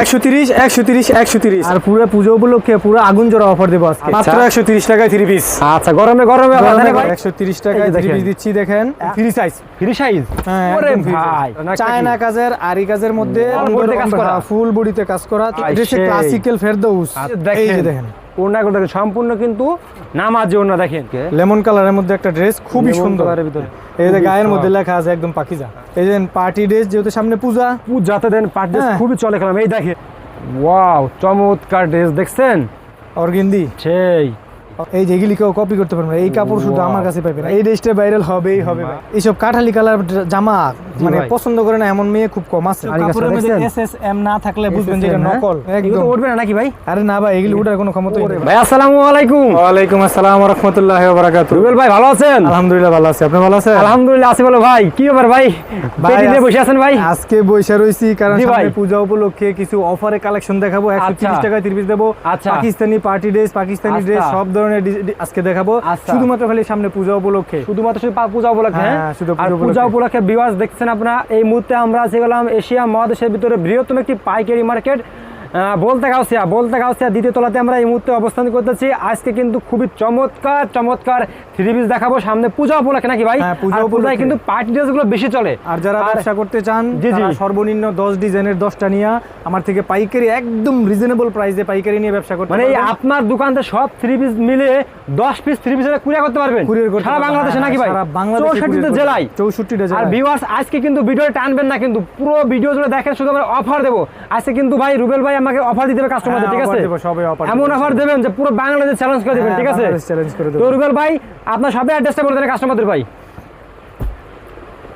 একশো তিরিশ একশো তিরিশ একশো তিরিশ। আর পুরো পুজো উপলক্ষে পুরো আগুন জোড়া অফার দেবো আজকে। মাত্র একশো তিরিশ টাকায় থ্রি পিস আচ্ছা গরমে গরমে? একশো তিরিশ টাকায় থ্রি পিস দিচ্ছি দেখেন। ফ্রি সাইজ ফ্রি সাইজ হ্যাঁ ভাই। চায়না কাজের আরি কাজের মধ্যে কাজ করা। ফুল বডিতে কাজ করা। ক্লাসিক্যাল ফেরদৌস আচ্ছা, এই দেখেন। দেখেন সম্পূর্ণ কিন্তু নামাজ যে ওড়না দেখেন। লেমন কালারের মধ্যে একটা ড্রেস খুবই সুন্দর। ভিতরে। এই যে গায়ের মধ্যে লেখা আছে একদম পাকিজা। এই যে পার্টি ড্রেস যেহেতু সামনে পূজা। যাতে দেন পার্ট ড্রেস হ্যাঁ। খুবই চলে খেলাম। এই দেখে ওয়াও চমৎকার ড্রেস দেখছেন? অর্গেন্দি। সেই। এই যেগুলি কেউ কপি করতে পারবে না। এই কাপড় শুধু আমার কাছে পাইবে না। এই ড্রেসটা ভাইরাল হবেই হবে এইসব কাঠালি কালার জামা মানে পছন্দ করে না এমন মেয়ে খুব কম আছে। কাপড়ের মধ্যে দেখছেন? এস এস এম না থাকলে বুঝবেন যে এটা হ্যাঁ? নকল। একদম। উঠবে না নাকি ভাই? আরে না ভাই এগুলি উঠার কোনো ক্ষমতাই নেই। ভাই আসসালামু আলাইকুম। ওয়ালাইকুম আসসালাম ওয়া রাহমাতুল্লাহি ওয়া বারাকাতুহু রুবেল ভাই ভালো আছেন? আলহামদুলিল্লাহ ভালো আছি। আপনি ভালো আছেন? আলহামদুলিল্লাহ আছি বলো ভাই। কি ব্যাপার ভাই? ভাই, পেটি নিয়ে বসে আছেন ভাই? আজকে বৈশা রইছি কারণ সামনে পূজা উপলক্ষে কিছু অফারে কালেকশন দেখাবো। একশো তিরিশ আচ্ছা। টাকায় তিরিশ দেবো। আচ্ছা। পাকিস্তানি পার্টি ড্রেস পাকিস্তানি আচ্ছা। ড্রেস সব ধরনের আজকে দেখাবো। আচ্ছা। শুধুমাত্র খালি সামনে পূজা উপলক্ষে। শুধুমাত্র পূজা উপলক্ষে হ্যাঁ, হ্যাঁ? শুধু পূজা উপলক্ষে। উপলক্ষে বিওয়াজ দেখছেন আপনারা এই মুহূর্তে আমরা আছি গেলাম এশিয়া মহাদেশের ভিতরে বৃহত্তম একটি পাইকারি মার্কেট বলতে গাউসিয়া বলতে গাউসিয়া দ্বিতীয় তলাতে আমরা এই মুহূর্তে অবস্থান করতেছি। আজকে কিন্তু খুবই চমৎকার চমৎকার থ্রি পিস দেখাবো। সামনে পূজা উপলক্ষে নাকি ভাই? হ্যাঁ, পূজা উপলক্ষে। কিন্তু পার্টি ড্রেসগুলো বেশি চলে। আর যারা ব্যবসা করতে চান জি, জি। সর্বনিম্ন দশ ডিজাইনের দশটা নিয়ে আমার থেকে পাইকারি একদম রিজনেবল প্রাইসে পাইকারি নিয়ে ব্যবসা করতে মানে আপনার দোকানতে সব থ্রি পিস মিলে দশ পিস থ্রি পিস কুরিয়ার করতে পারবেন? Courier করতে সারা বাংলাদেশে হ্যাঁ, নাকি ভাই? সারা বাংলাদেশে চৌষট্টিটা courier করতে জেলায়। পারবেন। চৌষট্টিটা আর জেলায়। ভিউয়ার্স আজকে কিন্তু ভিডিও টানবেন না কিন্তু পুরো ভিডিও জুড়ে দেখেন শুধু আমরা অফার দেবো। আজকে কিন্তু ভাই রুবেল ভাই আমাকে অফার দিতে হবে কাস্টমারদের ঠিক আছে? এমন অফার দেবেন যে পুরো বাংলাদেশ চ্যালেঞ্জ করে দেবেন হ্যাঁ, ঠিক আছে? চ্যালেঞ্জ করে দেবেন তো রুবেল ভাই আপনার সবাই অ্যাড্রেসটা বলে দেন কাস্টমারদের ভাই।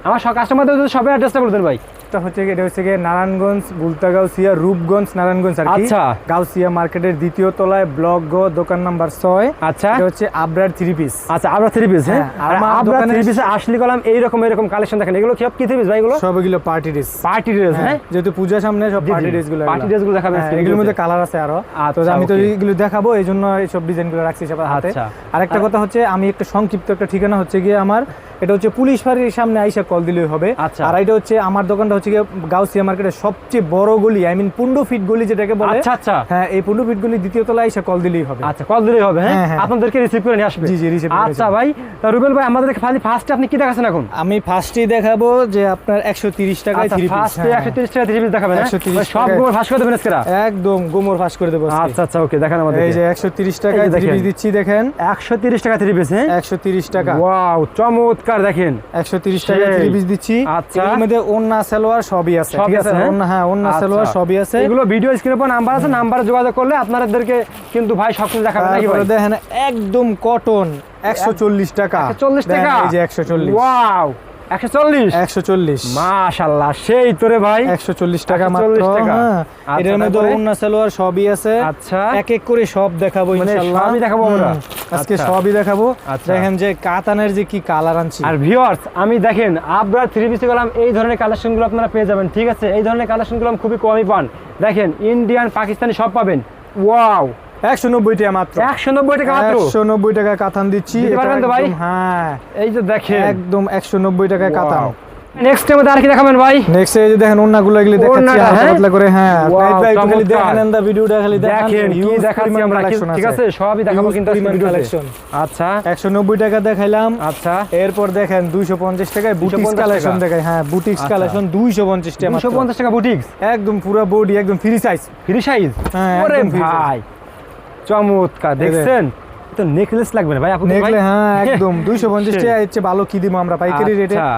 আমার সব কাস্টমারদের সবাই অ্যাড্রেসটা বলে দেন ভাই। এটা হচ্ছে এটা হচ্ছে গিয়ে নারায়ণগঞ্জ গুলতাগাউসিয়া রূপগঞ্জ নারায়ণগঞ্জ আর আচ্ছা। গাউসিয়া মার্কেটের দ্বিতীয় তলায় ব্লক গ দোকান নাম্বার ছয়। আচ্ছা। এটা হচ্ছে আবরার থ্রি পিস আচ্ছা আমরা থ্রি পিস হ্যাঁ? হ্যাঁ, দোকানে- থ্রি পিসে আসলে কলাম এইরকম এরকম কালেকশন দেখেন। এগুলো কি সব কি থ্রি পিস ভাই এগুলো? সব এগুলো পার্টি ড্রেস পার্টি ড্রেস হ্যাঁ যেহেতু পূজা সামনে সব। পার্টি ড্রেসগুলো Party dress গুলো দেখাবেন এগুলোর মধ্যে কালার আছে আরও। তো আচ্ছা, আমি তো. এগুলো দেখাবো এই জন্য এইসব ডিজাইনগুলো রাখছি সবার হাতে। আচ্ছা। আর একটা কথা হচ্ছে আমি একটা সংক্ষিপ্ত একটা ঠিকানা হচ্ছে গিয়ে আমার এটা হচ্ছে পুলিশ ফাঁড়ির সামনে আইসা কল দিলেই হবে। আচ্ছা। আর এটা হচ্ছে আমার দোকানটা হচ্ছে গাউসিয়া মার্কেটের সবচেয়ে বড় গলি আই মিন পুন্ডো ফিট গলি যেটাকে বলে। আচ্ছা আচ্ছা। হ্যাঁ এই পুন্ডো ফিট গলি দ্বিতীয় তলায় আইসা কল দিলেই হবে। আচ্ছা কল দিলেই হবে হ্যাঁ? হ্যাঁ, হ্যাঁ। আপনাদেরকে রিসিভ করে নিয়ে আসবে। জি, জি, করে আচ্ছা ভাই তা রুবেল ভাই আমাদের খালি ফার্স্টে আপনি কি দেখাচ্ছেন এখন? আমি ফার্স্টেই দেখাবো যে আপনার একশো তিরিশ টাকায় আচ্ছা থ্রি পিস ফার্স্টে একশো তিরিশ টাকা থ্রি পিস দেখাবেন হ্যাঁ? 130 সব টাকায়। গোবর ফাঁস করে দেবেন আজকেরা একদম গোমর ফাঁস করে দেবো আচ্ছা আচ্ছা ওকে দেখেন আমাদের এই যে একশো তিরিশ টাকায় থ্রি পিস দিচ্ছি দেখেন। একশো তিরিশ টাকা থ্রি পিস হ্যাঁ? একশো তিরিশ টাকা। ওয়াও চমৎকার দেখেন। একশো তিরিশ টাকা সেই। থ্রি পিস দিচ্ছি। আচ্ছা। এগুলোর মধ্যে ওন্না সালোয়ার সবই আছে ঠিক আছে, অন্য হ্যাঁ? ওন্না হ্যাঁ ওন্না আচ্ছা। সালোয়ার সবই আছে। এগুলো ভিডিও স্ক্রিনে পর নাম্বার আছে নাম্বারে যোগাযোগ করলে আপনাদেরকে কিন্তু ভাই সব কিছু দেখাবে নাকি ভাই? দেখেন একদম কটন একশো চল্লিশ টাকা। চল্লিশ দেখেন, টাকা? এই যে একশো চল্লিশ। ওয়াও সেই তোরে ভাই। টাকা মাত্র। হ্যাঁ আচ্ছা, এটার মধ্যে ওন্না সালোয়ার সবই আছে। আচ্ছা। এক এক করে সব দেখাবো মানে ইনশাআল্লাহ সবই দেখাবো আমরা? আজকে আচ্ছা। সবই দেখাবো। আচ্ছা। দেখেন যে কাতানের যে কি কালার আনছি। আর ভিউয়ার্স আমি দেখেন আবরার থ্রি পিসে গেলাম এই ধরনের কালেকশনগুলো আপনারা পেয়ে যাবেন ঠিক আছে? এই ধরনের কালেকশনগুলো খুবই কমই পান। দেখেন ইন্ডিয়ান পাকিস্তানি সব পাবেন। ওয়াও একশো নব্বই টাকা মাত্র। একশো নব্বই টাকা মাত্র? একশো নব্বই টাকা কাতান দিচ্ছি। পারবেন তো ভাই? হ্যাঁ। এই যে দেখেন। একদম একশো নব্বই টাকায় কাতান নেক্সট টাইমে আর কি দেখাবেন ভাই? নেক্সট এই যে দেখেন ওন্নাগুলো এগুলি দেখাচ্ছি হালকা হ্যাঁ? করে হ্যাঁ। নাইট ভাই খালি দেখেন দা ভিডিওটা খালি দেখেন। দেখেন কি দেখাচ্ছি আমরা ঠিক আছে। সবই দেখাবো কিন্তু পরিমাণ আজকের আচ্ছা। একশো নব্বই টাকা দেখাইলাম। আচ্ছা। এরপর দেখেন দুইশো পঞ্চাশ টাকায় বুটিক্স 250 কালেকশন। দেখায় হ্যাঁ বুটিক্স। কালেকশন দুইশো পঞ্চাশ টাকা দুশো মাত্র। পঞ্চাশ টাকা বুটিক্স একদম পুরো বডি একদম ফ্রি সাইজ ফ্রি সাইজ হ্যাঁ, ওরে একদম ভাই। চমৎকার দেখছেন? তো নেকলেস লাগবে না ভাই আপনি দেখলে হ্যাঁ একদম। দুইশো পঞ্চাশ সেই। টাকা ইচ্ছে ভালো কি দিব আমরা পাইকারি রেটে আচ্ছা,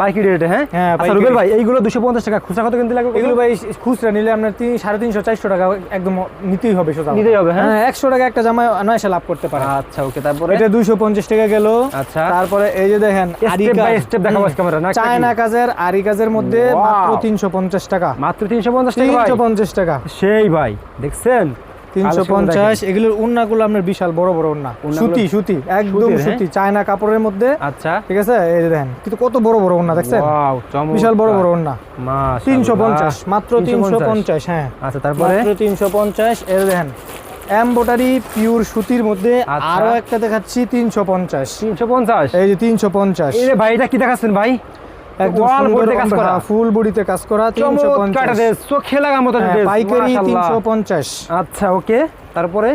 পাইকারি রেটে হ্যাঁ? হ্যাঁ, আচ্ছা রুবেল ভাই এইগুলো দুশো পঞ্চাশ টাকা খুচরা কত কিনতে লাগবে এগুলো ভাই খুচরা নিলে আপনার তিন সাড়ে তিনশো চারশো টাকা একদম নিতেই হবে সোজা নিতেই হবে, হ্যাঁ? হ্যাঁ একশো টাকা একটা জামা নয়শো লাভ করতে পারে। আচ্ছা ওকে তারপরে? এটা দুইশো পঞ্চাশ টাকা গেল। আচ্ছা। তারপরে এই যে দেখেন স্টেপ বাই। স্টেপ দেখাবো আজকে আমরা না চায়না কাজের আরি কাজের মধ্যে মাত্র তিনশো পঞ্চাশ টাকা। মাত্র তিনশো পঞ্চাশ টাকা ভাই? তিনশো পঞ্চাশ টাকা। সেই ভাই দেখছেন? তিনশো পঞ্চাশ এগুলোর উন্নাগুলো আপনার বিশাল বড় বড় উন্না। সুতি সুতি একদম সুতির, হ্যাঁ? সুতি চায়না কাপড়ের মধ্যে। আচ্ছা। ঠিক আছে? এই দেখেন কিন্তু কত বড় বড় উন্না দেখছেন? বিশাল বড় বড় উন্না। তিনশো পঞ্চাশ মাত্র তিনশো পঞ্চাশ। হ্যাঁ। আচ্ছা তারপরে? তিনশো পঞ্চাশ এই দেখেন এমবোটারি পিওর সুতির মধ্যে আচ্ছা। আরও একটা দেখাচ্ছি তিনশো পঞ্চাশ। তিনশো পঞ্চাশ? এই যে তিনশো পঞ্চাশ। ভাই এটা কি দেখাচ্ছেন ভাই? একদম তে। ফুল বডিতে কাজ করা চোখে লাগার মতো হ্যাঁ, ড্রেস পাইকারি আচ্ছা ওকে। তারপরে?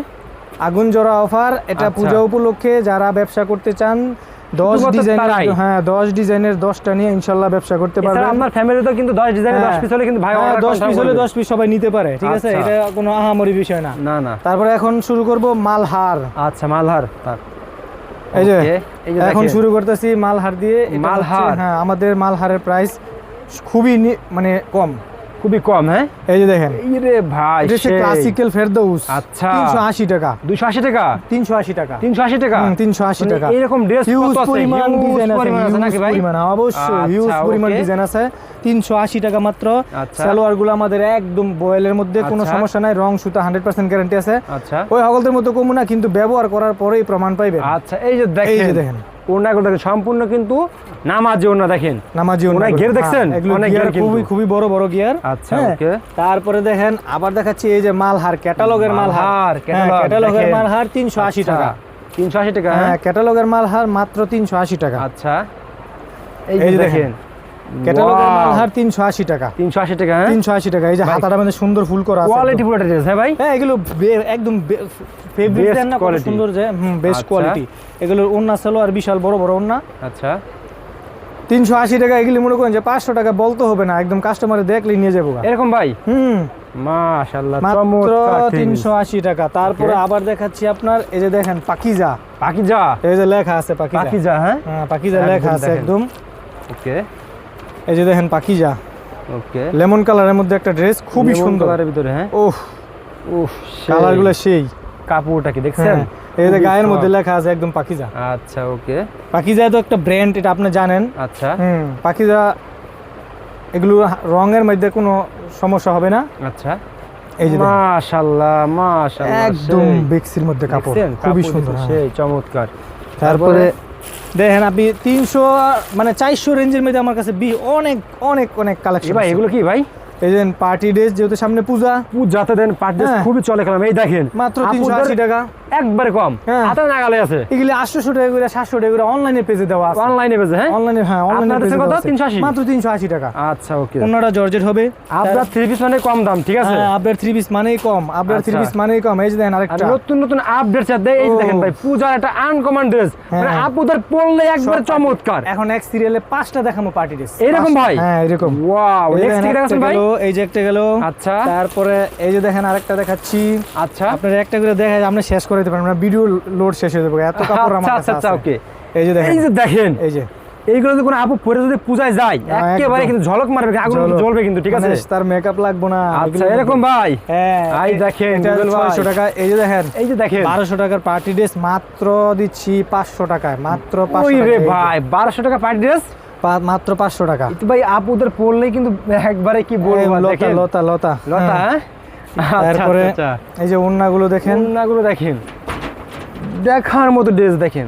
আগুন জোড়া অফার এটা আচ্ছা। পূজা উপলক্ষে যারা ব্যবসা করতে চান দশ ডিজাইনের হ্যাঁ দশ ডিজাইনের দশটা নিয়ে ইনশাল্লাহ ব্যবসা করতে পারবেন। আপনার কিন্তু 10 ডিজাইন 10 পিস হলে কিন্তু ভাই হ্যাঁ, দশ পিস হলে দশ পিস সবাই নিতে পারে ঠিক আছে? আচ্ছা। এটা কোনো আহামরি বিষয় না। না না। তারপরে এখন শুরু করব মালহার। আচ্ছা মালহার। এই যে এখন। শুরু করতেছি মালহার দিয়ে মালহার। হ্যাঁ আমাদের মালহারের প্রাইস খুবই মানে কম খুবই কম হ্যাঁ? এই যে দেখেন। এই রে ভাই এটা হচ্ছে ক্লাসিক্যাল ফেরদৌস আচ্ছা। তিনশো আশি টাকা। 280 টাকা? তিনশো আশি টাকা। 380 টাকা? 380 মানে টাকা। এরকম ড্রেস কত আছে? পরিমাণ ডিজাইন আছে নাকি ভাই? পরিমাণ অবশ্যই আচ্ছা, হিউজ পরিমাণ ডিজাইন আছে। তিনশো আশি টাকা মাত্র। আচ্ছা। সালোয়ারগুলো আমাদের একদম বয়েলের মধ্যে কোনো আচ্ছা। সমস্যা নাই। রং সুতা হান্ড্রেড পার্সেন্ট গ্যারান্টি আছে। আচ্ছা। ওই হগলদের মতো কমু না কিন্তু ব্যবহার করার পরেই প্রমাণ পাইবেন। আচ্ছা এই যে দেখেন এই যে দেখেন। ওনাগুলো দেখেন সম্পূর্ণ কিন্তু নামাজি ওনা দেখেন। নামাজি ওনা গিয়ার হ্যাঁ, দেখছেন? অনেক gear gear খুবই খুবই বড় বড় গিয়ার আচ্ছা, ওকে। তারপরে দেখেন আবার দেখাচ্ছি এই যে মালহার ক্যাটালগের মালহার হ্যাঁ, ক্যাটালগের। মালহার তিনশো আশি আচ্ছা, টাকা। 380 টাকা হ্যাঁ। হ্যাঁ ক্যাটালগের মালহার মাত্র তিনশো আশি টাকা। আচ্ছা। এই যে দেখেন ক্যাটালগের মালহার তিনশো আশি টাকা। 380 টাকা হ্যাঁ? তিনশো আশি টাকা এই যে হাতাটা মানে সুন্দর ফুল করা আছে কোয়ালিটি পুরো ড্রেস হ্যাঁ ভাই? হ্যাঁ এগুলো একদম ফেব্রিক দেন না কত সুন্দর যে হুম বেস্ট আচ্ছা। কোয়ালিটি এগুলোর ওন্না সেলো আর বিশাল বড় বড় ওন্না আচ্ছা। টাকা এগুলি মনে করেন যে পাঁচশো টাকা বলতে হবে না একদম কাস্টমারে দেখলে নিয়ে যাব। এরকম ভাই? হুম। মাশাআল্লাহ চমৎকার তিনশো আশি টাকা। তারপরে আবার দেখাচ্ছি আপনার এই যে দেখেন পাকিজা। পাকিজা? এই যে লেখা আছে পাকিজা। পাকিজা হ্যাঁ? হ্যাঁ পাকিজা লেখা আছে একদম। ওকে এই যে দেখেন পাকিজা ওকে লেমন কালারের মধ্যে একটা ড্রেস খুবই সুন্দর। কালারের ভিতরে হ্যাঁ? ওহ উফ কালারগুলো সেই কাপড়টা কি দেখছেন? হ্যাঁ এই যে গায়ের মধ্যে। লেখা আছে একদম পাকিজা আচ্ছা ওকে পাকিজা তো একটা ব্র্যান্ড এটা আপনি জানেন। আচ্ছা। হুম পাকিজা এগুলো রঙের মধ্যে কোনো সমস্যা হবে না। আচ্ছা। এই যে মাশাআল্লাহ মাশাআল্লাহ একদম। বেক্সির মধ্যে কাপড় খুবই সুন্দর হ্যাঁ। সেই চমৎকার। তারপরে দেখেন আপনি তিনশো মানে চারশো রেঞ্জের মধ্যে আমার কাছে বি অনেক অনেক অনেক কালেকশন ভাই এগুলো কি ভাই? এই দেন পার্টি ড্রেস যেহেতু সামনে পূজা। পূজাতে দেন পার্টি ড্রেস হ্যাঁ। খুবই চলে খেলাম এই দেখেন মাত্র তিনশো আশি টাকা। একবারে কম। হ্যাঁ। হাতে নাগালে আছে। এগুলি আটশোশো টাকা করে সাতশো টাকা করে অনলাইনে পেজে দেওয়া আছে। অনলাইনে বেজে হ্যাঁ? অনলাইনে হ্যাঁ অনলাইনে পেজে কত? দেওয়া আছে। 380? মাত্র তিনশো আশি টাকা। আচ্ছা ওকে। অন্যটা জর্জেট হবে। আপনার থ্রি পিস মানে কম দাম ঠিক আছে? হ্যাঁ আপনার থ্রি পিস মানেই কম আপনার থ্রি আচ্ছা। পিস মানেই কম। এই যে দেখেন আরেকটা। নতুন নতুন আপডেট চাচ্ছে এই যে দেখেন ভাই পূজার একটা আনকমন ড্রেস মানে হ্যাঁ। আপুদের পরলে একবার চমৎকার। এখন এক সিরিয়ালে পাঁচটা দেখাবো পার্টি ড্রেস এরকম ভাই? হ্যাঁ এরকম। ওয়াও এই যে নেক্সট কি একটা দেখাচ্ছেন ভাই? গেলো, এই যে একটা গেল। আচ্ছা। তারপরে এই যে দেখেন আরেকটা দেখাচ্ছি। আচ্ছা। আপনার একটা করে দেখা যায় আপনি শেষ করে দিতে পারবেন না ভিডিও লোড শেষ হয়ে যাবে। এত কাপড় আমার আচ্ছা কাছে আচ্ছা ওকে। এই যে দেখেন। এই যে দেখেন এই যে। এইগুলো যদি কোনো আপু পরে যদি পূজায় যায় একেবারে কিন্তু ঝলক মারবে আগুন জ্বলবে কিন্তু ঠিক আছে? মানে তার মেকআপ লাগবো না আচ্ছা এরকম ভাই। হ্যাঁ এ- দেখেন, এটা গুগল ভাই। 600 টাকা এই যে দেখেন। এই যে দেখেন। বারোশো টাকার পার্টি ড্রেস মাত্র দিচ্ছি পাঁচশো টাকায় মাত্র 500 ওই রে ভাই বারোশো টাকা পার্টি ড্রেস মাত্র পাঁচশো টাকা। ভাই আপুদের পরলেই কিন্তু একবারে কি বলব এই লতা লতা লতা। লতা হ্যাঁ। হ্যাঁ? আচ্ছা, তারপরে আচ্ছা, এই যে ওন্নাগুলো দেখেন। ওড়নাগুলো দেখেন। দেখার মতো ড্রেস দেখেন।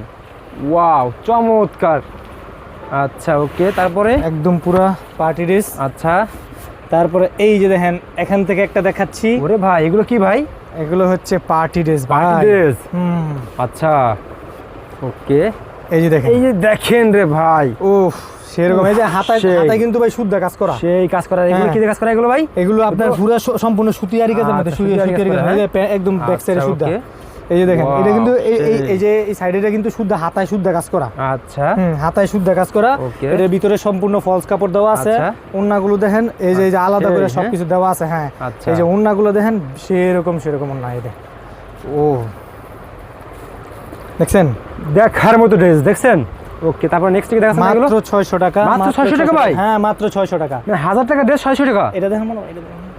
ওয়াও চমৎকার। আচ্ছা ওকে তারপরে? একদম পুরা পার্টি ড্রেস। আচ্ছা। তারপরে এই যে দেখেন এখান থেকে একটা দেখাচ্ছি। ওরে ভাই এগুলো কি ভাই? এগুলো হচ্ছে পার্টি ড্রেস পার্টি ড্রেস? হুম। আচ্ছা ওকে। এই যে দেখেন। এই যে দেখেন রে ভাই। উফ। সেরকম এই যে হাতায় হাতায় কিন্তু ভাই শুদ্ধ কাজ করা। সেই কাজ করা। এগুলো। কি কাজ করা এগুলো ভাই? এগুলো আপনার পুরো স- সম্পূর্ণ সুতিয়ারি কাজের মধ্যে সুতিয়ারি সুতিয়ারি কাজ কাজ করা, এই যে পে- একদম ব্যাক সাইডে এই যে দেখেন এটা কিন্তু এই এই- সেই। এই যে এই সাইডেটা কিন্তু শুদ্ধ হাতায় শুদ্ধ কাজ করা। আচ্ছা। হাতায় শুদ্ধ কাজ করা। Okay. ভিতরে সম্পূর্ণ ফলস কাপড় দেওয়া আছে। আচ্ছা। ওন্নাগুলো দেখেন এই যে যে আলাদা করে হ্যাঁ। সবকিছু দেওয়া আছে হ্যাঁ। আচ্ছা। এই যে ওন্নাগুলো দেখেন সেরকম সেরকম ওন্না এই ও। দেখছেন? দেখার মতো ড্রেস দেখছেন? ওকে তারপর নেক্সট কি দেখাচ্ছেন মাত্র ছয়শো টাকা মাত্র 600 টাকা ভাই? হ্যাঁ মাত্র ছয়শো টাকা। মানে হাজার টাকা ড্রেস ছয়শো টাকা? এটা দেখেন মনে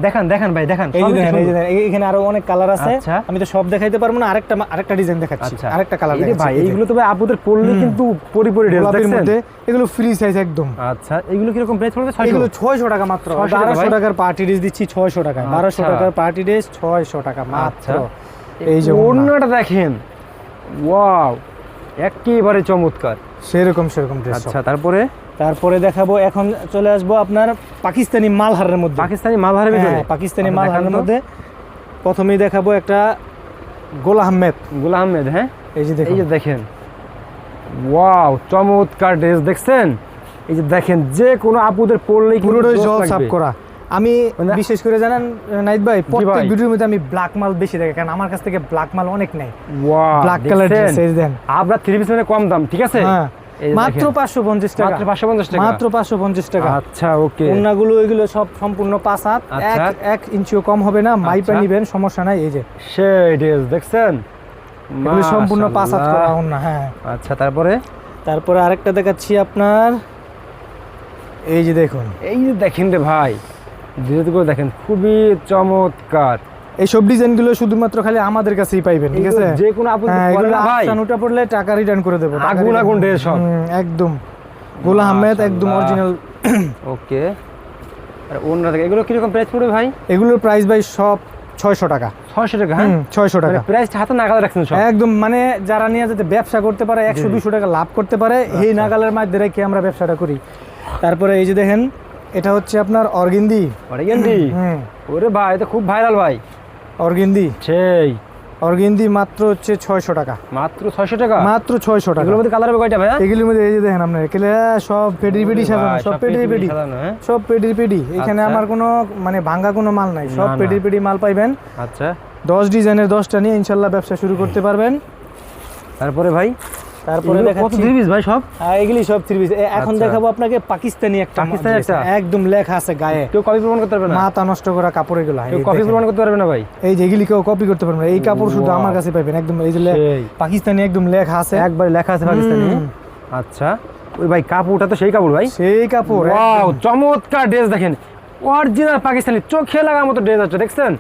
দেখেন। দেখান ভাই দেখান। এই দেখেন এই দেখেন, এখানে আরও অনেক কালার আছে। আচ্ছা। আমি তো সব দেখাইতে পারব না আরেকটা আরেকটা ডিজাইন দেখাচ্ছি। আচ্ছা। আরেকটা কালার এই ভাই এইগুলো তো ভাই আপুদের হুম। কিন্তু পরিপরি ড্রেস দেখছেন? মধ্যে এগুলো ফ্রি সাইজ একদম। আচ্ছা এগুলো কীরকম প্রাইস পড়বে? এগুলো 600 ছয়শো টাকা মাত্র। 600 টাকা বারোশো টাকার পার্টি ড্রেস দিচ্ছি ছয়শো টাকায়। বারোশো আচ্ছা। টাকার পার্টি ড্রেস ছয়শো টাকা মাত্র। আচ্ছা এই যে ওড়না। ওড়নাটা দেখেন। ওয়াও একেবারে চমৎকার। সেরকম সেরকম ড্রেস আচ্ছা তারপরে? তারপরে দেখাবো এখন চলে আসব আপনার পাকিস্তানি মালহারের মধ্যে। পাকিস্তানি মালহারের ভিতরে? হ্যাঁ, পাকিস্তানি মালহারের মধ্যে। প্রথমেই দেখাবো একটা গোল আহমেদ। গুলা আহমেদ হ্যাঁ? এই যে দেখেন। এই যে দেখেন। ওয়াও চমৎকার ড্রেস দেখছেন? এই যে দেখেন যে কোনো আপুদের পড়লেই পুরোটাই জল সাফ করা। আমি মানে- বিশেষ করে জানেন নাইট ভাই প্রত্যেক ভিডিওর মধ্যে আমি ব্ল্যাক মাল বেশি দেখে কারণ আমার কাছ থেকে ব্ল্যাক মাল অনেক নেই ব্ল্যাক কালার? ড্রেস দেন। আপনার থ্রি পিস মানে কম দাম ঠিক আছে? হ্যাঁ মাত্র। পাঁচশো পঞ্চাশ টাকা। মাত্র পাঁচশো পঞ্চাশ টাকা? মাত্র পাঁচশো পঞ্চাশ টাকা। আচ্ছা ওকে। ওন্নাগুলো এগুলো সব সম্পূর্ণ পাঁচ হাত আচ্ছা। এক এক ইঞ্চিও কম হবে না মাইপে আচ্ছা। নিবেন সমস্যা নাই এই যে। সেই ড্রেস দেখছেন? এগুলো সম্পূর্ণ পাঁচ হাত করা। ওন্না হ্যাঁ। আচ্ছা তারপরে? তারপরে আরেকটা দেখাচ্ছি আপনার। এই যে দেখুন। এই যে দেখেন রে ভাই ড্রেসগুলো দেখেন খুবই চমৎকার। এইসব ডিজাইনগুলো শুধুমাত্র খালি আমাদের কাছেই পাইবেন ঠিক আছে? যে কোনো আপু হ্যাঁ পড়লে টাকা রিটার্ন করে দেবো আগুন আগুন। একদম। গোলা আহমেদ একদম অরিজিনাল ওকে। আর থেকে এগুলো কীরকম প্রাইস পড়বে ভাই? এগুলোর প্রাইস ভাই সব ছয়শো টাকা। ছয়শো টাকা হ্যাঁ? ছয়শো টাকা। প্রাইস হাতে নাগালে রাখছেন একদম মানে যারা নিয়ে যাতে ব্যবসা করতে পারে একশো দুশো টাকা লাভ করতে পারে আচ্ছা। এই নাগালের মাধ্যমে রেখে আমরা ব্যবসাটা করি। তারপরে এই যে দেখেন এটা হচ্ছে আপনার অর্গিন্দি। অরিগেন্ডি হুম ওরে ভাই এটা খুব ভাইরাল ভাই। অর্গিন্দি। সেই। অর্গিন্দি মাত্র হচ্ছে ছয়শো টাকা। মাত্র ছয়শো টাকা? মাত্র ছয়শো টাকা। এগুলোর মধ্যে কালার হবে কয়টা ভাইয়া? এগুলির মধ্যে এই যে দেখেন আপনার এগুলো সব পেডি পেডি সাজানো সব পেডি পেডি হ্যাঁ? সব পেডি পেডি এখানে আচ্ছা। আমার কোনো মানে ভাঙ্গা কোনো মাল নাই সব। পেডি পেডি মাল পাইবেন। আচ্ছা। দশ ডিজাইনের দশটা নিয়ে ইনশাল্লাহ ব্যবসা শুরু করতে পারবেন। তারপরে ভাই? তারপরে কত থ্রি পিস ভাই সব? হ্যাঁ এগুলি সব থ্রি পিস এখন আচ্ছা। দেখাবো আপনাকে পাকিস্তানি একটা পাকিস্তানি একটা? একদম লেখা আছে গায়ে। কেউ কপি প্রমাণ করতে পারবে না? মাথা নষ্ট করা কাপড় এগুলো কেউ কপি প্রমাণ করতে পারবে না ভাই? এই যে এগুলি কেউ কপি করতে পারবে না। এই কাপড় শুধু আমার কাছে পাইবেন। একদম এই যে পাকিস্তানি একদম লেখা আছে। একবার লেখা আছে পাকিস্তানি। আচ্ছা। ওই ভাই কাপড়টা তো সেই কাপড় ভাই। সেই কাপড় ওয়াও চমৎকার ড্রেস দেখেন। অরিজিনাল পাকিস্তানি চোখে লাগার মতো ড্রেস আছে দেখছেন?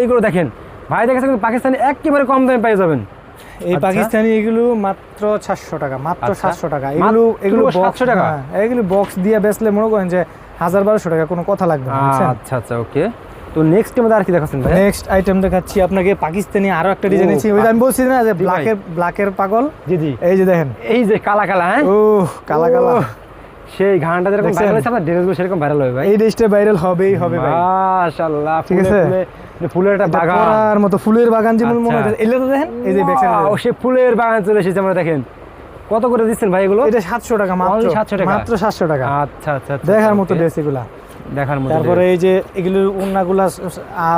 এইগুলো দেখেন। ভাই দেখেছেন কিন্তু পাকিস্তানি একেবারে কম দামে পেয়ে যাবেন। এই আচ্ছা। পাকিস্তানি এগুলো মাত্র সাতশো টাকা মাত্র আচ্ছা। সাতশো টাকা। এগুলো এগুলো 700 টাকা? হ্যাঁ, এগুলো বক্স দিয়ে বেচলে মনে করেন যে হাজার বারোশো টাকা কোনো কথা লাগবে না আচ্ছা আচ্ছা ওকে তো নেক্সট মধ্যে আর কি দেখাচ্ছেন ভাই? নেক্সট আইটেম দেখাচ্ছি আপনাকে পাকিস্তানি আরও একটা ডিজাইন আছে ওই আমি বলছি না যে ব্ল্যাকের ব্ল্যাকের পাগল? জি জি। এই যে দেখেন। এই যে কালা কালা হ্যাঁ? ও কালা কালা। সেই ঘানটা যেরকম ভাইরাল হয়েছে আপনার ড্রেসগুলো সেরকম ভাইরাল হবে ভাই। এই ড্রেসটা ভাইরাল হবেই হবে ভাই। মাশাআল্লাহ ঠিক আছে? ফুলে ফুলের একটা বাগান। মতো ফুলের বাগান যেমন মনে আচ্ছা। হয় এলে তো দেখেন এই যে সে ফুলের বাগান চলে এসেছে আমরা দেখেন। কত করে দিচ্ছেন ভাই এগুলো? এটা সাতশো টাকা মাত্র। সাতশো টাকা? মাত্র সাতশো টাকা। আচ্ছা আচ্ছা আচ্ছা, দেখার মতো ড্রেস এগুলা। দেখার মতো তারপরে এই যে এগুলোর উন্নাগুলা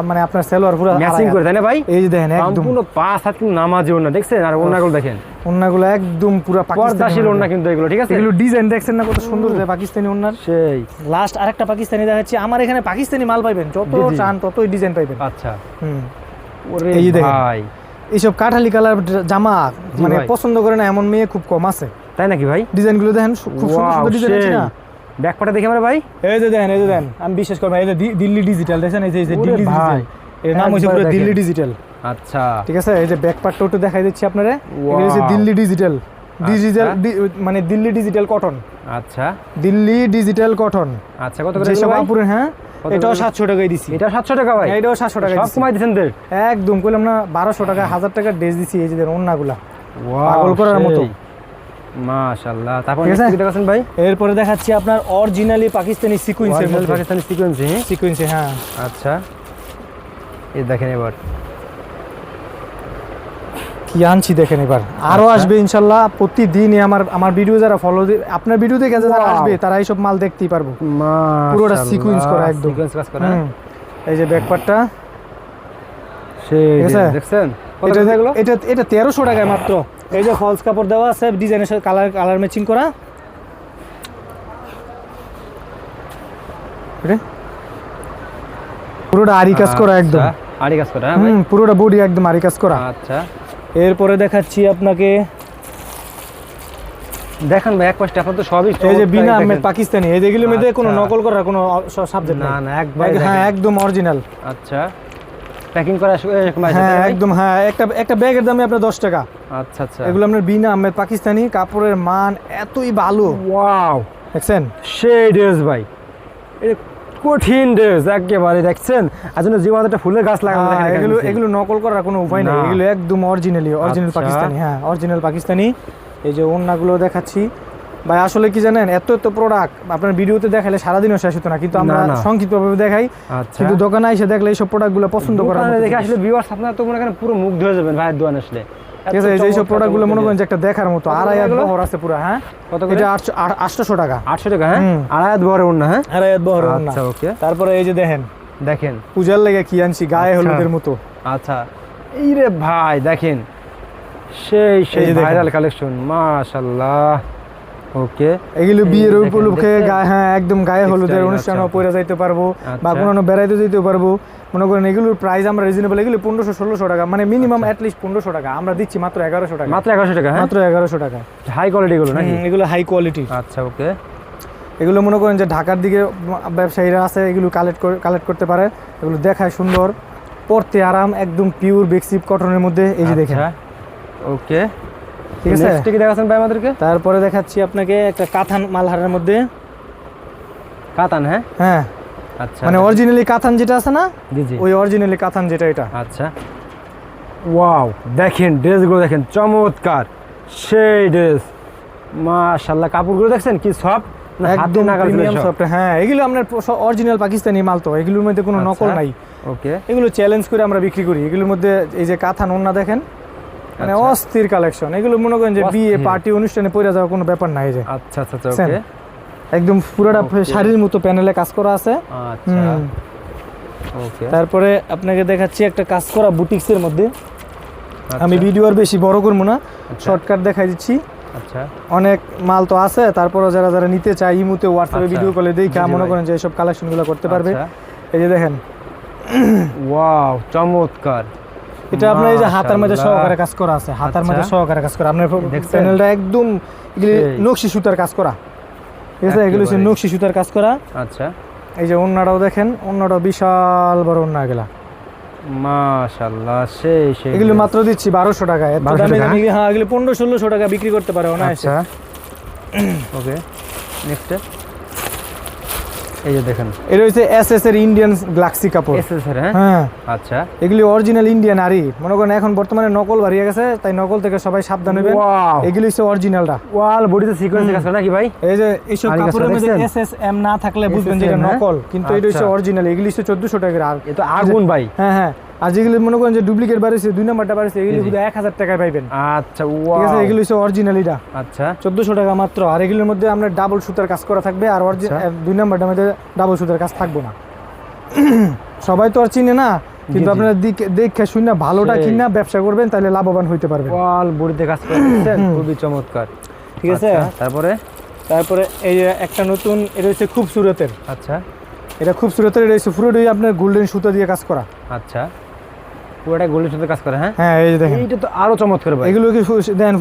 মানে আপনার সেলোয়ার পুরো ম্যাচিং করে তাই না ভাই? এই যে দেখেন একদম। সম্পূর্ণ পাঁচ হাত কিন্তু নামাজে ওনা দেখছেন? আর ওনাগুলো দেখেন। উন্নাগুলো একদম পুরো পর্দাশীল ওনা পাকিস্তানি কিন্তু এগুলো ঠিক আছে? এগুলো ডিজাইন দেখছেন না কত সুন্দর যে পাকিস্তানি উন্নার সেই। লাস্ট আরেকটা পাকিস্তানি দেখাচ্ছি। আমার এখানে পাকিস্তানি মাল পাইবেন যত। চান ততই ডিজাইন পাইবেন। আচ্ছা। হুম। ওরে এই দেখেন। ভাই। এইসব কাঠালি কালার জামা মানে পছন্দ করে না এমন মেয়ে খুব কম আছে। তাই নাকি ভাই? ডিজাইনগুলো দেখেন খুব সুন্দর সুন্দর ডিজাইন আছে না? ব্যাকপাটা দেখে আমরা ভাই? এই যে দেখেন এই যে দেখেন আমি বিশ্বাস করব এই যে দিল্লি ডিজিটাল দেখছেন? এই যে এই যে দিল্লি ডিজিটাল এর নাম হচ্ছে পুরো দিল্লি ডিজিটাল আচ্ছা। ঠিক আছে? এই যে ব্যাক পার্টটা একটু দেখাই দিচ্ছি আপনারা। হচ্ছে দিল্লি ডিজিটাল ডিজিটাল আচ্ছা। মানে দিল্লি ডিজিটাল কটন আচ্ছা। দিল্লি ডিজিটাল কটন আচ্ছা কত করে হ্যাঁ? এটাও করে? সাতশো টাকায় দিছি। এটা সাতশো টাকা ভাই? এটাও সাতশো টাকা সব কমাই দের? একদম কইলাম না বারোশো টাকা হাজার টাকার ড্রেস দিছি এই যে দেখেন ওন্নাগুলা পাগল করার মতো। মাশাআল্লাহ। তারপর কি দেখাচ্ছেন ভাই? এরপরে দেখাচ্ছি আপনার অরিজিনালি পাকিস্তানি সিকুয়েন্সের মধ্যে। পাকিস্তানি সিকোয়েন্সি সিকুয়েন্সে হ্যাঁ। আচ্ছা। এই দেখেন এবার। কি আনছি দেখেন এবার। আরও আচ্ছা। আসবে ইনশাল্লাহ প্রতিদিনই আমার আমার ভিডিও যারা ফলো আপনার ভিডিও দেখে যারা আসবে তারা এইসব মাল দেখতেই পারব। পুরোটা sequence করা একদম। সিকোয়েন্স কাজ করা। এই যে ব্যাকপার্টটা সেই দেখছেন? এটা এটা তেরোশো টাকায় মাত্র। এই যে ফলস কাপড় দেওয়া আছে ডিজাইনের সাথে কালার কালার ম্যাচিং করা। পুরোটা আরি কাজ করা একদম। আচ্ছা, আড়ি কাজ করা হ্যাঁ হুম পুরোটা বডি একদম আরি কাজ করা। আচ্ছা। এরপরে দেখাচ্ছি আপনাকে দেখেন ভাই এক পাশে আপনার তো সবই এই যে বিনা। আহমেদ পাকিস্তানি এই যেগুলোর মধ্যে কোনো আচ্ছা। নকল করার কোনো সাবজেক্ট না না একবার হ্যাঁ একদম অরিজিনাল আচ্ছা। প্যাকিং করা এরকম হ্যাঁ? একদম হ্যাঁ একটা একটা ব্যাগের দামে আপনার দশ টাকা। আচ্ছা আচ্ছা। এগুলো আপনার বিনা আহমেদ পাকিস্তানি কাপড়ের মান এতই ভালো। ওয়াও। দেখছেন? সেই ড্রেস ভাই। এটা কঠিন ড্রেস একেবারে দেখছেন? আর জন্য জীবনে একটা ফুলের গাছ লাগানো হ্যাঁ, এগুলো এগুলো নকল করার কোনো উপায় নেই। এগুলো একদম অরিজিনালি অরিজিনাল আচ্ছা। পাকিস্তানি। হ্যাঁ অরিজিনাল পাকিস্তানি। এই যে ওন্নাগুলো দেখাচ্ছি। ভাই আসলে কি জানেন? এত এত প্রোডাক্ট আপনার ভিডিওতে দেখালে সারাদিনও শেষ হতো না। কিন্তু আমরা না। সংক্ষিপ্তভাবে দেখাই। আচ্ছা। কিন্তু দোকানে এসে দেখলে এইসব প্রোডাক্টগুলো পছন্দ দোকানে দেখে আসলে ভিউয়ার্স আপনারা তো মনে করেন পুরো মুগ্ধ হয়ে যাবেন ভাইয়ের দোকানে আসলে। ঠিক আছে এই যে প্রোডাক্টগুলো মনে করেন যে একটা দেখার মতো। আড়াই হাত বহর আছে পুরো হ্যাঁ? কত এটা আটশো টাকা। আটশো টাকা হ্যাঁ? আড়াই হাত বহরের ওড়না হ্যাঁ? আড়াই হাত বহর আচ্ছা ওকে। তারপরে এই যে দেখেন। দেখেন। পূজার লেগে কি আনছি গায়ে আচ্ছা। হলুদের মতো। আচ্ছা। এই রে ভাই দেখেন। সেই সেই ভাইরাল কালেকশন মাশাল্লাহ ওকে। এগুলো বিয়ের উপলক্ষে গায়ে হ্যাঁ একদম গায়ে হলুদের Textile, অনুষ্ঠানও আচ্ছা। পরে যাইতে পারব বা আচ্ছা। কোনো বেড়াইতে যেতে পারব। মনে করেন এগুলোর প্রাইস আমরা রিজনেবল এগুলো পনেরোশো ষোলোশো টাকা মানে মিনিমাম অ্যাটলিস্ট পনেরোশো টাকা। আমরা দিচ্ছি মাত্র এগারোশো টাকা। মাত্র এগারোশো টাকা হ্যাঁ? মাত্র এগারোশো টাকা। হাই কোয়ালিটি গুলো নাকি? এগুলো হাই কোয়ালিটি আচ্ছা ওকে এগুলো মনে করেন যে ঢাকার দিকে ব্যবসায়ীরা আছে এগুলো কালেক্ট কালেক্ট করতে পারে। এগুলো দেখায় সুন্দর পরতে আরাম একদম পিওর বেক্সিপ কটনের মধ্যে। এই যে দেখেন। ওকে ঠিক আছে? নেক্সট কি দেখাচ্ছেন ভাই আমাদেরকে? তারপরে দেখাচ্ছি আপনাকে একটা কাথান মালহারের মধ্যে। কাতান হ্যাঁ? হ্যাঁ। আচ্ছা। মানে অরিজিনালি কাথান যেটা আছে না? জি জি। ওই অরিজিনালি কাথান যেটা এটা। আচ্ছা। ওয়াও দেখেন ড্রেসগুলো দেখেন চমৎকার। সেই ড্রেস। মাশাল্লাহ কাপড়গুলো দেখছেন কি সব একদম প্রিমিয়াম সফট হ্যাঁ এগুলো আপনার অরিজিনাল পাকিস্তানি মাল তো এগুলোর মধ্যে কোনো নকল আচ্ছা। নাই। ওকে। এগুলো চ্যালেঞ্জ করে আমরা বিক্রি করি। এগুলোর মধ্যে এই যে কাথান ওন্না দেখেন মানে আচ্ছা। অস্থির কালেকশন এগুলো মনে করেন যে বিয়ে। পার্টি অনুষ্ঠানে পরে যাওয়ার কোনো ব্যাপার নাই যে। আচ্ছা আচ্ছা আচ্ছা ওকে। একদম পুরোটা শাড়ির মতো প্যানেলে কাজ করা আছে। আচ্ছা। ওকে তারপরে আপনাকে দেখাচ্ছি একটা কাজ করা বুটিক্সের মধ্যে। আচ্ছা। আমি ভিডিও আর বেশি বড় করব না শর্টকাট দেখাই দিচ্ছি। আচ্ছা। অনেক মাল তো আছে তারপরে যারা যারা নিতে চায় ইমুতে হোয়াটসঅ্যাপে আচ্ছা। ভিডিও কলে দেখে মনে করেন যে এইসব কালেকশনগুলো করতে পারবে। আচ্ছা। এই যে দেখেন। ওয়াও চমৎকার। এটা আপনার এই যে হাতার মাঝে সহকারে কাজ করা আছে হাতার আচ্ছা। সহকারে কাজ করা। আপনার? প্যানেলটা একদম। নকশি সুতার কাজ করা। ঠিক আছে এগুলো হচ্ছে। নকশি সুতার কাজ করা। আচ্ছা। এই যে অন্যটাও দেখেন অন্যটা বিশাল বড় অন্য গেলা মাশাল্লাহ সেই সেই এগুলো মাত্র দিচ্ছি বারোশো টাকায় এত 1200 দামি হ্যাঁ এগুলো পনেরো ষোলোশো টাকা বিক্রি করতে পারে অনায়াসে। আচ্ছা। ওকে নেক্সট এই যে দেখেন। এটা হচ্ছে এস এস এর ইন্ডিয়ান গ্লাক্সি কাপড়। এসএসআর এর হ্যাঁ? আচ্ছা। এগুলি অরিজিনাল ইন্ডিয়ান আরি মনে করেন এখন বর্তমানে নকল বাড়িয়ে গেছে তাই নকল থেকে সবাই সাবধান হবেন। এগুলি হচ্ছে অরিজিনালটা ওয়াল বডিতে সিকোয়েন্স কাজ করে নাকি ভাই? এই যে এইসব সব কাপড়ের মধ্যে? এস এস এম না থাকলে বুঝবেন যে এটা হ্যাঁ? নকল। কিন্তু এটা হচ্ছে আচ্ছা। অরিজিনাল এগুলি হচ্ছে চোদ্দশো টাকার আর। এটা আগুন ভাই। হ্যাঁ হ্যাঁ। আর যেগুলি মনে করেন যে ডুপ্লিকেট বাড়িছে দুই নাম্বারটা বাড়িছে এগুলি। শুধু এক হাজার টাকায় পাইবেন। আচ্ছা ঠিক আছে এগুলি হচ্ছে অরিজিনাল এটা। আচ্ছা। চোদ্দশো টাকা মাত্র। আর এগুলির মধ্যে আপনার ডাবল সুতার কাজ করা থাকবে আর আচ্ছা। দুই নাম্বারটার মধ্যে ডাবল সুতার কাজ থাকবে না। সবাই তো আর চিনে না কিন্তু আপনারা দেখে শুনে ভালোটা। কিনা ব্যবসা করবেন তাহলে লাভবান হইতে পারবেন। ওয়াল বডিতে কাজ করে খুবই চমৎকার। ঠিক আছে? আচ্ছা, তারপরে? তারপরে এই একটা নতুন এটা হচ্ছে খুব সুরতের। আচ্ছা। এটা খুব সুরতের এটা হচ্ছে পুরোটাই আপনার গোল্ডেন সুতো দিয়ে কাজ করা। আচ্ছা। পুরোটা গোল্ডের সাথে কাজ করে হ্যাঁ? হ্যাঁ এই দেখেন। এইটা তো আরও চমৎকার ভাই। এগুলো কি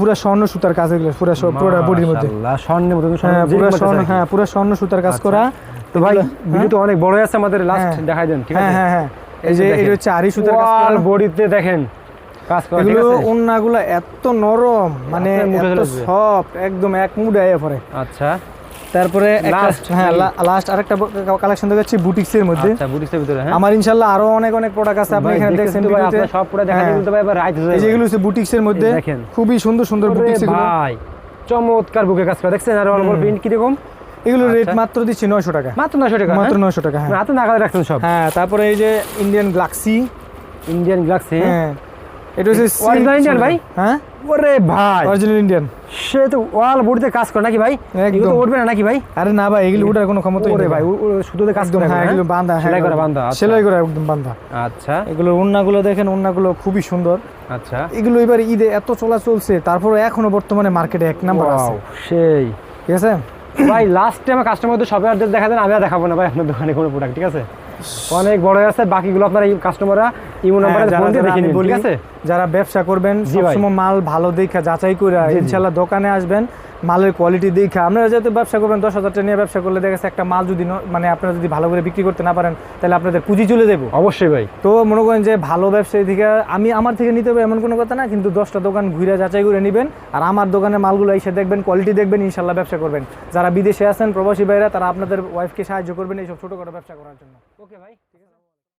পুরো স্বর্ণ সুতার কাজ এগুলো পুরো পুরো বডির মধ্যে। মাশাআল্লাহ, স্বর্ণের স্বর্ণ হ্যাঁ পুরো স্বর্ণ হ্যাঁ পুরো স্বর্ণ সুতার কাজ আচ্ছা। করা। তো ভাই ভিডিও তো অনেক বড় আছে আমাদের লাস্ট হ্যাঁ। দেখাই দেন ঠিক হ্যাঁ আছে? হ্যাঁ হ্যাঁ এই যে। এটা হচ্ছে আরি সুতার কাজ করা। বডিতে দেখেন কাজ করা এগুলো ওন্নাগুলো এত নরম মানে এত সফট একদম এক মুড পড়ে। আচ্ছা। তারপরে Last হ্যাঁ লাস্ট আরেকটা কালেকশন দেখাচ্ছি বুটিক্সের মধ্যে। আচ্ছা বুটিক্সের ভিতরে হ্যাঁ। আমার ইনশাআল্লাহ আরও অনেক অনেক প্রোডাক্ট আছে। আপনি এখানে দেখছেন ভাই, আপনার সব পুরো দেখা হ্যাঁ। দিতে ভাই এবার রাইট হয়ে। যেগুলো হচ্ছে বুটিক্সের মধ্যে দেখেন। খুবই সুন্দর সুন্দর বুটিক্স এগুলো। ভাই চমৎকার বুকে কাজ করে। দেখছেন আর অল্প প্রিন্ট কীরকম? এগুলো রেট আচ্ছা। মাত্র দিচ্ছি নয়শো টাকা। মাত্র নশো টাকা মাত্র হ্যাঁ? নয়শো টাকা হ্যাঁ। হাতে নাগালে রাখছেন সব। হ্যাঁ তারপরে এই যে ইন্ডিয়ান গ্লাক্সি ইন্ডিয়ান গ্লাক্সি হ্যাঁ। এটা হচ্ছে Original Indian ভাই? হ্যাঁ? ওরে ভাই। অরিজিনাল ইন্ডিয়ান সে তো ওয়াল বডিতে কাজ করে নাকি ভাই? এগুলো তো উঠবে না নাকি ভাই? আরে না ভাই এগুলো ওঠার কোনো ক্ষমতা ওরে ভাই সুতোতে কাজ করে হ্যাঁ এগুলো বান্ধা হ্যাঁ সেলাই করা আচ্ছা। সেলাই করা একদম আচ্ছা। এগুলো ওন্নাগুলো দেখেন ওন্নাগুলো খুবই সুন্দর। আচ্ছা। এগুলো এবার ঈদে এত চলা চলছে তারপরে এখনও বর্তমানে মার্কেটে এক নাম্বার আছে। সেই। ঠিক আছে? ভাই লাস্ট টাইম কাস্টমারদের সবে অর্ডার দেখা দেন আমি আর দেখাবো না ভাই আপনার দোকানে কোনো প্রোডাক্ট ঠিক আছে? অনেক বড় আছে বাকিগুলো আপনার এই কাস্টমাররা ইমো নাম্বারে হ্যাঁ, যারা- ফোন দিয়ে দেখে আমি নিন ঠিক আছে? যারা ব্যবসা করবেন সবসময় মাল ভালো দেখা যাচাই করে। ইনশাল্লাহ দোকানে আসবেন মালের কোয়ালিটি দেখে। আপনারা যাতে ব্যবসা করবেন দশ হাজার টাকা নিয়ে ব্যবসা করলে দেখা একটা মাল যদি মানে আপনারা যদি ভালো করে বিক্রি করতে না পারেন তাহলে আপনাদের পুঁজি চলে যাব অবশ্যই ভাই। তো মনে করেন যে ভালো ব্যবসায়ী থেকে আমি আমার থেকে নিতে হবে এমন কোনো কথা না কিন্তু দশটা দোকান ঘুরে যাচাই করে নেবেন আর আমার দোকানের মালগুলো এসে দেখবেন কোয়ালিটি দেখবেন ইনশাল্লাহ ব্যবসা করবেন। যারা বিদেশে আছেন প্রবাসী ভাইরা তারা আপনাদের ওয়াইফকে সাহায্য করবেন এইসব ছোটোখাটো ব্যবসা করার জন্য। ওকে ভাই?